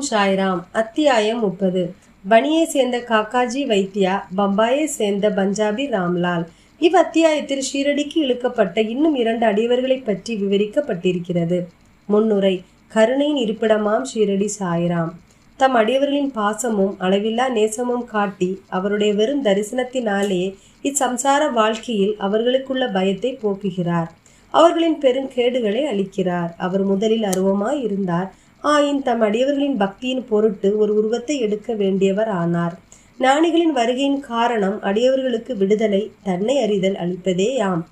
ஓம் சாய்ராம் அத்தியாயம் முப்பது. பனியை சேர்ந்த காக்காஜி வைத்தியா பம்பாயை சேர்ந்த பஞ்சாபி ராம்லால். இவ் அத்தியாயத்தில் ஷீரடிக்கு இழுக்கப்பட்ட இன்னும் இரண்டு அடியவர்களை பற்றி விவரிக்கப்பட்டிருக்கிறது. முன்னுரை கருணையின் இருப்பிடமாம் ஷீரடி சாய்ராம். தம் அடியவர்களின் பாசமும் அளவில்லா நேசமும் காட்டி அவருடைய வெறும் தரிசனத்தினாலே இச்சம்சார வாழ்க்கையில் அவர்களுக்குள்ள பயத்தை போக்குகிறார். அவர்களின் பெருங்கேடுகளை அளிக்கிறார் அவர் முதலில் அருவமாய் இருந்தார். ஆயின் தம் அடியவர்களின் பக்தியின் பொருட்டு ஒரு உருவத்தை எடுக்க வேண்டியவர் ஆனார். ஞானிகளின் வருகையின் காரணம் அடியவர்களுக்கு விடுதலை தன்னை அறிதல் அளிப்பதேயாம்.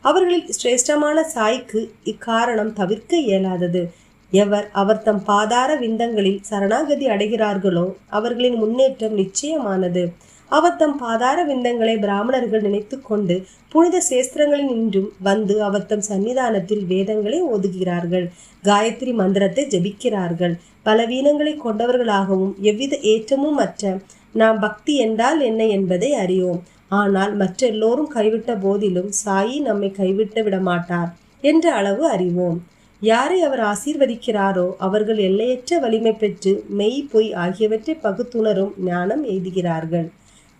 அவர்களில் சிரேஷ்டமான சாய்க்கு இக்காரணம் தவிர்க்க இயலாதது. எவர் அவர் தம் பாதார விந்தங்களில் சரணாகதி அடைகிறார்களோ அவர்களின் முன்னேற்றம் நிச்சயமானது. அவர் தம் பாதார விந்தங்களை பிராமணர்கள் நினைத்து கொண்டு புனித சேஸ்திரங்களில் நின்றும் வந்து அவர் தம் சன்னிதானத்தில் வேதங்களை ஓதுகிறார்கள். காயத்ரி மந்திரத்தை ஜபிக்கிறார்கள். பலவீனங்களை கொண்டவர்களாகவும் எவ்வித ஏற்றமும் மற்ற நாம் பக்தி என்றால் என்ன என்பதை அறியோம். ஆனால் மற்றெல்லோரும் கைவிட்ட போதிலும் சாயி நம்மை கைவிட்டு விட மாட்டார் என்ற அளவு அறிவோம். யாரை அவர் ஆசீர்வதிக்கிறாரோ அவர்கள் எல்லையற்ற வலிமை பெற்று மெய் பொய் ஆகியவற்றை பகுத்துணரும் ஞானம் எய்துகிறார்கள்.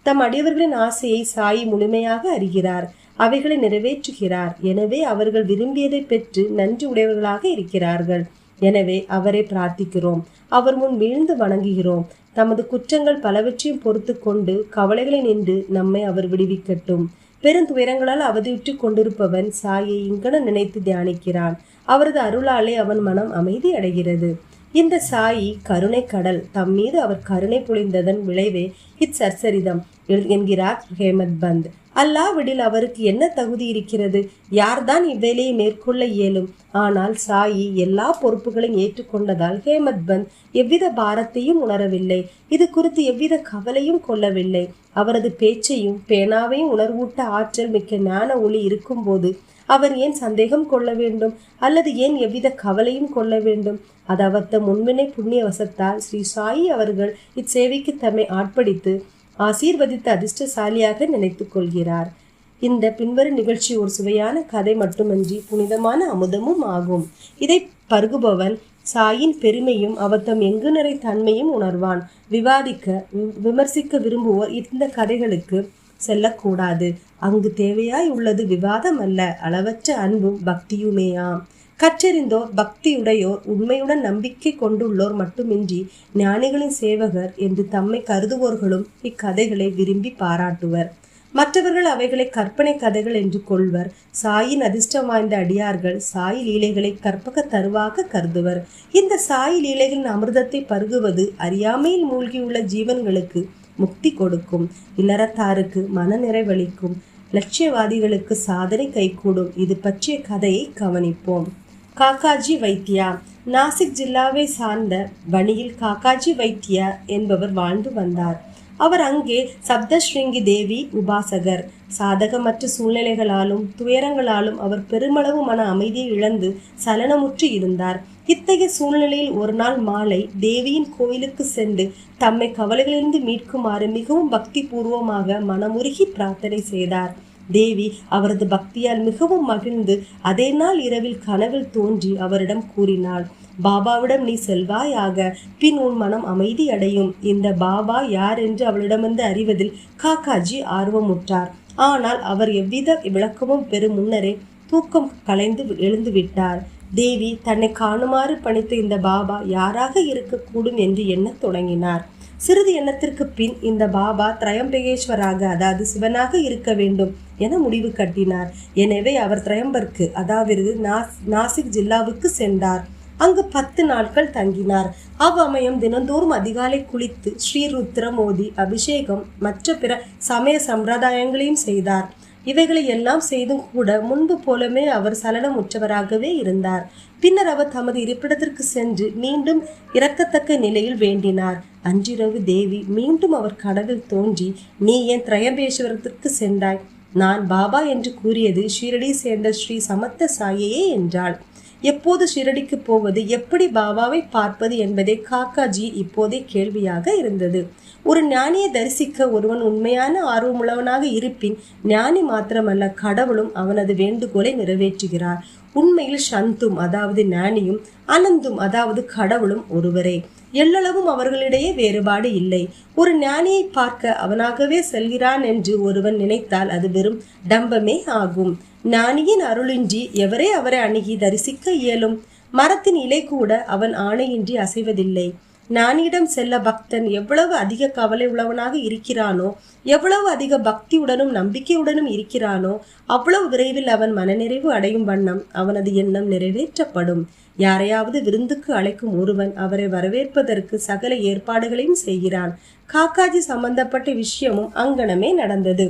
தம் அடியவர்களின் ஆசையை சாயி முழுமையாக அறிகிறார். அவைகளை நிறைவேற்றுகிறார். எனவே அவர்கள் விரும்பியதை பெற்று நன்றி உடையவர்களாக இருக்கிறார்கள். எனவே அவரை பிரார்த்திக்கிறோம். அவர் முன் வீழ்ந்து வணங்குகிறோம். தமது குற்றங்கள் பலவற்றையும் பொறுத்து கொண்டு கவலைகளை நின்று நம்மை அவர் விடுவிக்கட்டும். பெருந்துயரங்களால் அவதியுற்று கொண்டிருப்பவன் சாயை இங்கன நினைத்து தியானிக்கிறான். அவரது அருளாலே அவன் மனம் அமைதி அடைகிறது. இந்த சாயி கருணை கடல் தம் மீது அவர் கருணை புழிந்ததன் விளைவே இச்சர்சரிதம் என்கிறார் ஹேமத் பந்த். அல்லாவிடில் அவருக்கு என்ன தகுதி இருக்கிறது? யார்தான் இவ்வேலையை மேற்கொள்ள இயலும்? ஆனால் சாயி எல்லா பொறுப்புகளையும் ஏற்றுக்கொண்டதால் ஹேமத் பந்த் எவ்வித பாரத்தையும் உணரவில்லை. இது குறித்து எவ்வித கவலையும் கொள்ளவில்லை. அவரது பேச்சையும் பேனாவையும் உணர்வூட்ட ஆற்றல் மிக்க ஞான ஒளி இருக்கும்போது அவர் ஏன் சந்தேகம் கொள்ள வேண்டும்? அல்லது ஏன் எவ்வித கவலையும் கொள்ள வேண்டும்? அது அவர் முன்வினை புண்ணிய வசத்தால் ஸ்ரீ சாயி அவர்கள் இச்சேவைக்கு தம்மை ஆட்படித்து ஆசீர்வதித்த அதிர்ஷ்டசாலியாக நினைத்து கொள்கிறார் இந்த பின்வரும் நிகழ்ச்சி ஒரு சுவையான கதை மட்டுமன்றி புனிதமான அமுதமும் ஆகும். இதை பருகுபவன் சாயின் பெருமையும் அவத்தம் எங்கு நிறை தன்மையும் உணர்வான். விவாதிக்க விமர்சிக்க விரும்புவோர் இந்த கதைகளுக்கு செல்லக்கூடாது. அங்கு தேவையாய் உள்ளது விவாதம் அல்ல அளவற்ற அன்பும் பக்தியுமேயாம். கற்றறிந்தோர் பக்தியுடையோர் உண்மையுடன் நம்பிக்கை கொண்டுள்ளோர் மட்டுமின்றி ஞானிகளின் சேவகர் என்று தம்மை கருதுவோர்களும் இக்கதைகளை விரும்பி பாராட்டுவர். மற்றவர்கள் அவைகளை கற்பனை கதைகள் என்று கொள்வர். சாயின் அதிர்ஷ்டம் வாய்ந்த அடியார்கள் சாய் லீலைகளை கற்பக தருவாக கருதுவர். இந்த சாய் லீலைகளின் அமிர்தத்தை பருகுவது அறியாமையில் மூழ்கியுள்ள ஜீவன்களுக்கு முக்தி கொடுக்கும். இல்லறத்தாருக்கு மன நிறைவளிக்கும். லட்சியவாதிகளுக்கு சாதனை கைகூடும். இது பற்றிய கதையை கவனிப்போம். காக்காஜி வைத்தியா. நாசிக் ஜில்லாவை சார்ந்த வணியில் காக்காஜி வைத்தியா என்பவர் வாழ்ந்து வந்தார். அவர் அங்கே சப்தஸ்ருங்கி தேவி உபாசகர். சாதகமற்ற சூழ்நிலைகளாலும் துயரங்களாலும் அவர் பெருமளவு மன அமைதியை இழந்து சலனமுற்று இருந்தார். இத்தகைய சூழ்நிலையில் ஒரு நாள் மாலை தேவியின் கோயிலுக்கு சென்று தம்மை கவலைகளிலிருந்து மீட்குமாறு மிகவும் பக்தி பூர்வமாக மனமுருகி பிரார்த்தனை செய்தார். தேவி அவரது பக்தியால் மிகவும் மகிழ்ந்து அதே நாள் இரவில் கனவில் தோன்றி அவரிடம் கூறினாள் பாபாவிடம் நீ செல்வாயாக பின் உன் மனம் அமைதி அடையும். இந்த பாபா யார் என்று அவளிடமிருந்து அறிவதில் காக்காஜி ஆர்வமுற்றார். ஆனால் அவர் எவ்வித விளக்கமும் பெறும் முன்னரே தூக்கம் கலைந்து எழுந்து விட்டார். தேவி தன்னை காணுமாறு பணித்த இந்த பாபா யாராக இருக்கக்கூடும் என்று எண்ணத் தொடங்கினார். சிறிது எண்ணத்திற்கு பின் இந்த பாபா திரையம்பகேஸ்வராக அதாவது சிவனாக இருக்க வேண்டும் என முடிவு கட்டினார். எனவே அவர் திரையம்பருக்கு அதாவது நாசிக் ஜில்லாவுக்கு சென்றார். அங்கு பத்து நாட்கள் தங்கினார். அவ்வமயம் தினந்தோறும் அதிகாலை குளித்து ஸ்ரீருத்ரம் மோதி அபிஷேகம் மற்ற பிற சமய சம்பிரதாயங்களையும் செய்தார். இவைகளை எல்லாம் செய்தும் கூட முன்பு போலமே அவர் சலனமுற்றவராகவே இருந்தார். பின்னர் அவர் தமது இருப்பிடத்திற்கு சென்று மீண்டும் இறக்கத்தக்க நிலையில் வேண்டினார். அன்றிரவு தேவி மீண்டும் அவர் கனவில் தோன்றி நீ ஏன் திரையம்பேஸ்வரத்திற்கு சென்றாய். நான் பாபா என்று கூறியது ஷீரடி சேர்ந்த ஸ்ரீ சமத்த சாயையே என்றாள். எப்போது ஷிரடிக்கு போவது எப்படி பாபாவை பார்ப்பது என்பதே காக்காஜி இப்போதே கேள்வியாக இருந்தது. ஒரு ஞானியை தரிசிக்க ஒருவன் உண்மையான ஆர்வமுள்ளவனாக இருப்பின் ஞானி மாத்திரமல்ல கடவுளும் அவனது வேண்டுகோளை நிறைவேற்றுகிறார். உண்மையில் சந்தும் அதாவது ஞானியும் அனந்தும் அதாவது கடவுளும் ஒருவரே. எள்ளளவும் அவர்களிடையே வேறுபாடு இல்லை. ஒரு ஞானியை பார்க்க அவனாகவே செல்கிறான் என்று ஒருவன் நினைத்தால் அது வெறும் டம்பமே ஆகும். ஞானியின் அருளின்றி எவரே அவரை அணுகி தரிசிக்க இயலும்? மரத்தின் இலை கூட அவன் ஆணையின்றி அசைவதில்லை. ஞானியிடம் செல்ல பக்தன் எவ்வளவு அதிக கவலை உள்ளவனாக இருக்கிறானோ எவ்வளவு அதிக பக்தியுடனும் நம்பிக்கையுடனும் இருக்கிறானோ அவ்வளவு விரைவில் அவன் மனநிறைவு அடையும் வண்ணம் அவனது எண்ணம் நிறைவேற்றப்படும். யாரையாவது விருந்துக்கு அழைக்கும் ஒருவன் அவரை வரவேற்பதற்கு சகல ஏற்பாடுகளையும் செய்கிறான். காக்காஜி சம்பந்தப்பட்ட விஷயமும் அங்கனமே நடந்தது.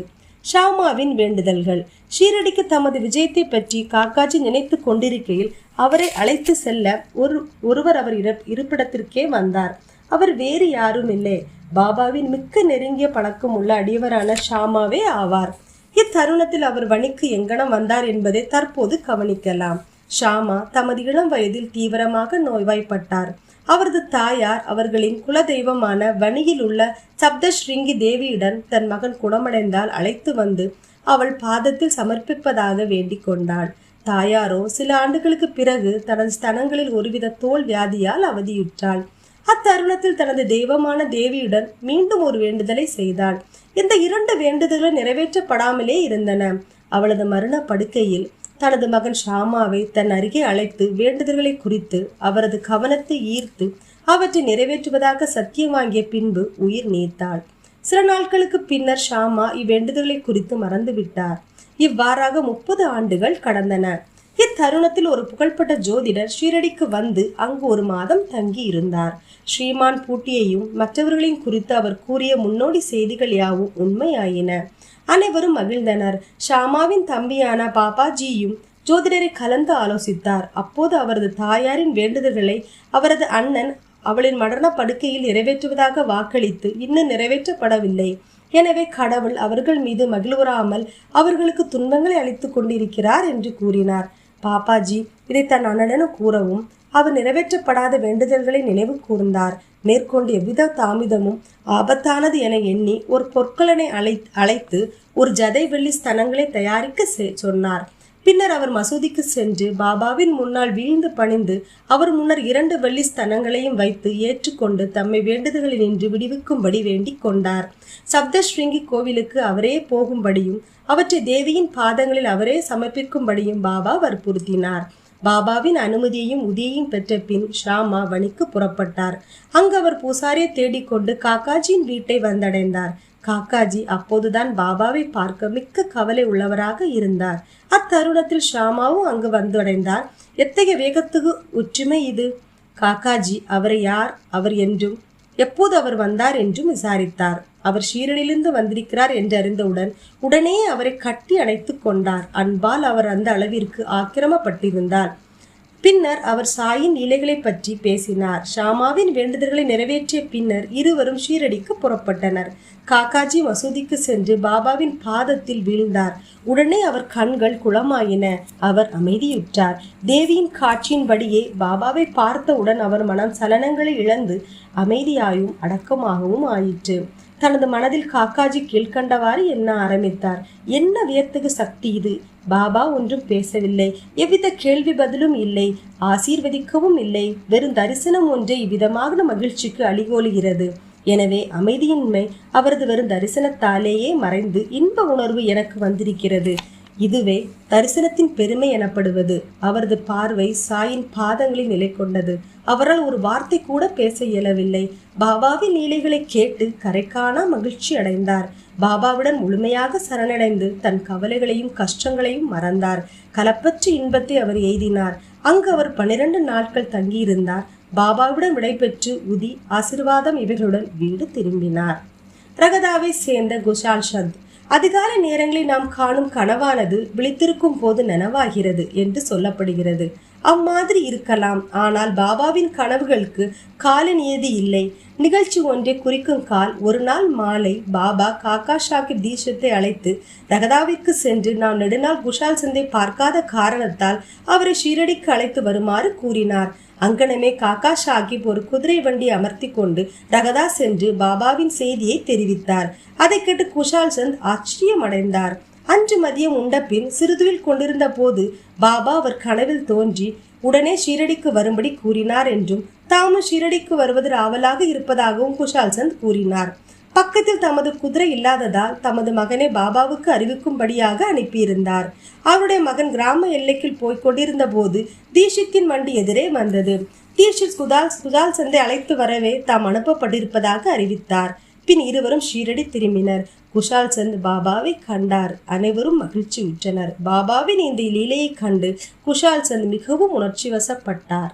ஷாமாவின் வேண்டுதல்கள். ஷீரடிக்கு தமது விஜயத்தை பற்றி காக்காஜி நினைத்து கொண்டிருக்கையில் அவரை அழைத்து செல்ல ஒரு ஒருவர் அவர் இருப்பிடத்திற்கே வந்தார். அவர் வேறு யாரும் இல்லை. பாபாவின் மிக்க நெருங்கிய பழக்கம் உள்ள அடியவரான ஷாமாவே ஆவார். இத்தருணத்தில் அவர் வணிக்கு எங்கனம் வந்தார் என்பதை தற்போது கவனிக்கலாம். ஷாமா தமது இளம் வயதில் தீவிரமாக நோய்வாய்ப்பட்டார். அவரது தாயார் அவர்களின் குலதெய்வமான வணியில் உள்ள சப்தஸ்ருங்கி தேவியுடன் தன் மகன் குணமடைந்தால் அழைத்து வந்து அவள் பாதத்தில் சமர்ப்பிப்பதாக வேண்டிக் கொண்டாள். தாயாரோ சில ஆண்டுகளுக்கு பிறகு தனது ஸ்தனங்களில் ஒருவித தோல் வியாதியால் அவதியுற்றாள். அத்தருணத்தில் தனது தெய்வமான தேவியுடன் மீண்டும் ஒரு வேண்டுதலை செய்தாள். இந்த இரண்டு வேண்டுதல்கள் நிறைவேற்றப்படாமலே இருந்தன. அவளது மரண படுக்கையில் தனது மகன் ஷாமாவை தன் அருகே அழைத்து வேண்டுதல்களை குறித்து அவரது கவனத்தை ஈர்த்து அவற்றை நிறைவேற்றுவதாக சத்தியம் வாங்கிய பின்பு உயிர் நீத்தாள். சில நாட்களுக்கு பின்னர் ஷாமா இவ்வேண்டுதல்களை குறித்து மறந்துவிட்டார் இவ்வாறாக முப்பது ஆண்டுகள் கடந்தன. இத்தருணத்தில் ஒரு புகழ்பெற்ற ஜோதிடர் ஷீரடிக்கு வந்து அங்கு ஒரு மாதம் தங்கி இருந்தார் ஸ்ரீமான் பூட்டியையும் மற்றவர்களையும் குறித்து அவர் கூறிய முன்னோடி செய்திகள் யாவும் உண்மையாயின. அனைவரும் மகிழ்ந்தனர். ஷாமாவின் தம்பியான பாபாஜியும் ஜோதிடரை கலந்து ஆலோசித்தார். அப்போது அவரது தாயாரின் வேண்டுதல்களை அவரது அண்ணன் அவளின் மரண படுக்கையில் நிறைவேற்றுவதாக வாக்களித்து இன்னும் நிறைவேற்றப்படவில்லை. எனவே கடவுள் அவர்கள் மீது மகிழ்வுறாமல் அவர்களுக்கு துன்பங்களை அளித்துக் கொண்டிருக்கிறார் என்று கூறினார். பாப்பாஜி இதை தன் அண்ணனும் கூறவும் அவர் நிறைவேற்றப்படாத வேண்டுதல்களை நினைவு கூர்ந்தார். மேற்கொண்டு எவ்வித தாமிதமும் ஆபத்தானது என எண்ணி ஒரு பொற்களனை அழை அழைத்து ஒரு ஜதை வெள்ளி ஸ்தனங்களை தயாரிக்க செ- சொன்னார். பின்னர் அவர் மசூதிக்கு சென்று பாபாவின் முன்னால் வீழ்ந்து பணிந்து அவர் முன்னர் இரண்டு வெள்ளி ஸ்தனங்களையும் வைத்து ஏற்றுக்கொண்டு தம்மை வேண்டுதல்களில் நின்று விடுவிக்கும்படி வேண்டிக் கொண்டார். சப்தஸ்ருங்கி கோவிலுக்கு அவரே போகும்படியும் அவற்றை தேவியின் பாதங்களில் அவரே சமர்ப்பிக்கும்படியும் பாபா வற்புறுத்தினார். பாபாவின் அனுமதியையும் உதவியையும் பெற்ற பின் ஷாமா வணிக்கு புறப்பட்டார். அங்கு அவர் பூசாரியை தேடிக்கொண்டு காக்காஜியின் வீட்டை வந்தடைந்தார். காக்காஜி அப்போதுதான் பாபாவை பார்க்க மிக்க கவலை உள்ளவராக இருந்தார். அத்தருணத்தில் ஷாமாவும் அங்கு வந்தடைந்தார். எத்தகைய வேகத்துக்கு ஒற்றுமை இது? காக்காஜி அவரை யார்? அவர் என்றும் எப்போது அவர் வந்தார் என்றும் விசாரித்தார். அவர் ஷீரனிலிருந்து வந்திருக்கிறார் என்று அறிந்தவுடன் உடனே அவரை கட்டி அணைத்து கொண்டார். அன்பால் அவர் அந்த அளவிற்கு ஆக்கிரமப்பட்டிருந்தார். பின்னர் அவர் சாயின் இலைகளை பற்றி பேசினார். ஷாமாவின் வேண்டுதல்களை நிறைவேற்றிய பின்னர் இருவரும் ஷீரடிக்கு புறப்பட்டனர். காக்காஜி மசூதிக்கு சென்று பாபாவின் பாதத்தில் வீழ்ந்தார். உடனே அவர் கண்கள் குளமாயின. அவர் அமைதியுற்றார். தேவியின் காட்சியின்படியே பாபாவை பார்த்தவுடன் அவர் மனம் சலனங்களை இழந்து அமைதியாயும் அடக்கமாகவும் ஆயிற்று. தனது மனதில் காக்காஜி கீழ்கண்டவாறு எண்ண ஆரம்பித்தார்? என்ன வியத்தகு சக்தி இது? பாபா ஒன்றும் பேசவில்லை. எவ்வித கேள்வி பதிலும் இல்லை. ஆசீர்வதிக்கவும் இல்லை. வெறும் தரிசனம் ஒன்றே இவ்விதமாக மகிழ்ச்சிக்கு அழிகோலுகிறது எனவே அமைதியின்மை அவரது வெறும் தரிசனத்தாலேயே மறைந்து இன்ப உணர்வு எனக்கு வந்திருக்கிறது. இதுவே தரிசனத்தின் பெருமை எனப்படுவது. அவரது பார்வை சாயின் பாதங்களில் நிலை கொண்டது. அவரால் ஒரு வார்த்தை கூட பேச இயலவில்லை. பாபாவின் லீலைகளை கேட்டு கரைக்கானா மகிழ்ச்சி அடைந்தார். பாபாவுடன் முழுமையாக சரணடைந்து தன் கவலைகளையும் கஷ்டங்களையும் மறந்தார். கலப்பற்ற இன்பத்தை அவர் எய்தினார். அங்கு அவர் பன்னிரண்டு நாட்கள் தங்கியிருந்தார். பாபாவுடன் விடைபெற்று உதி ஆசிர்வாதம் இவைகளுடன் வீடு திரும்பினார். ரகதாவை சேர்ந்த குஷால் சந்த் அதிகாலை நேரங்களில் நாம் காணும் கனவானது விழித்திருக்கும் போது நனவாகிறது என்று சொல்லப்படுகிறது. அம்மாதிரி இருக்கலாம். ஆனால் பாபாவின் கனவுகளுக்கு கால நியதி இல்லை. நிகழ்ச்சி ஒன்றை குறிக்கும் கால் ஒரு நாள் மாலை பாபா காக்கா ஷாக்கிப் தீஷத்தை அழைத்து ரகதாவிற்கு சென்று நாம் நெடுநாள் குஷால் சந்தை பார்க்காத காரணத்தால் அவரை ஷீரடிக்கு அழைத்து வருமாறு கூறினார். அங்கனமே காக்கா ஷாகிப் ஒரு குதிரை வண்டி அமர்த்தி கொண்டு ரகதா சென்று பாபாவின் செய்தியை தெரிவித்தார். அதை கேட்டு குஷால் சந்த் ஆச்சரியமடைந்தார். அன்று மதியம் உண்ட பின் சிறிதுவில் கொண்டிருந்த போது பாபா அவர் கனவில் தோன்றி உடனே ஷீரடிக்கு வரும்படி கூறினார் என்றும் தாமும் ஷிரடிக்கு வருவதில் ஆவலாக இருப்பதாகவும் குஷால் சந்த் கூறினார். பக்கத்தில் தமது குதிரை இல்லாததால் தமது மகனை பாபாவுக்கு அறிவிக்கும்படியாக அனுப்பியிருந்தார். அவருடைய மகன் கிராம எல்லைக்குள் போய்க் கொண்டிருந்த போது தீஷித்தின் வண்டி எதிரே வந்தது. தீஷித் குதால் குதால் சந்தை அழைத்து வரவே தாம் அனுப்பப்பட்டிருப்பதாக அறிவித்தார். பின் இருவரும் ஷீரடி திரும்பினர். குஷால் சந்த் பாபாவை கண்டார். அனைவரும் மகிழ்ச்சி உற்றனர். பாபாவின் இந்த லீலையை கண்டு குஷால் சந்த் மிகவும் உணர்ச்சி வசப்பட்டார்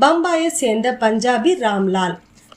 பம்பாயை சேர்ந்த பஞ்சாபி ராம்லால்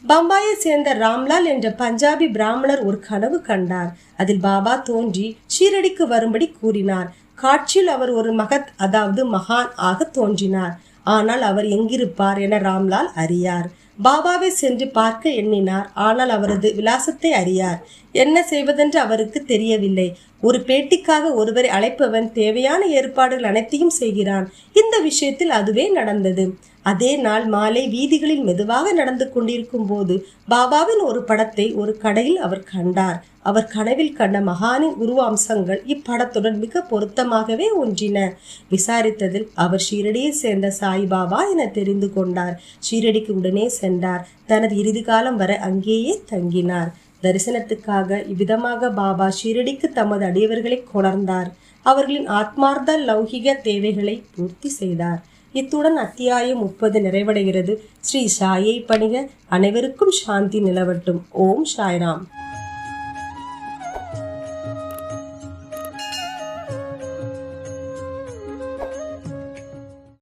பம்பாயை சேர்ந்த ராம்லால் என்ற பஞ்சாபி பிராமணர் ஒரு கனவு கண்டார். அதில் பாபா தோன்றி ஷீரடிக்கு வரும்படி கூறினார். காட்சியில் அவர் ஒரு மகத் அதாவது மகான் ஆக தோன்றினார். ஆனால் அவர் எங்கிருப்பார் என ராம்லால் அறியார். பாபாவை சென்று பார்க்க எண்ணினார். ஆனால் அவரது விலாசத்தை அறியார். என்ன செய்வதென்று அவருக்கு தெரியவில்லை. ஒரு பேட்டிக்காக ஒருவரை அழைப்பவன் தேவையான ஏற்பாடுகள் அனைத்தையும் செய்கிறான். இந்த விஷயத்தில் அதுவே நடந்தது. அதே நாள் மாலை வீதிகளில் மெதுவாக நடந்து கொண்டிருக்கும் போது பாபாவின் ஒரு படத்தை ஒரு கடையில் அவர் கண்டார். அவர் கனவில் கண்ட மகானின் உருவ அம்சங்கள் இப்படத்துடன் மிக பொருத்தமாகவே ஒன்றின. விசாரித்ததில் அவர் ஷீரடியை சேர்ந்த சாய்பாபா என தெரிந்து கொண்டார். ஷீரடிக்கு உடனே சென்றார். தனது இறுதி காலம் வரை அங்கேயே தங்கினார். தரிசனத்துக்காக இவ்விதமாக பாபா ஷீரடிக்கு தமது அடியவர்களை கொணர்ந்தார். அவர்களின் ஆத்மார்த்த லௌகிக தேவைகளை பூர்த்தி செய்தார். இத்துடன் அத்தியாயம் முப்பது நிறைவடைகிறது. ஸ்ரீ சாயை பணிக. அனைவருக்கும் சாந்தி நிலவட்டும். ஓம் சாய்ராம்.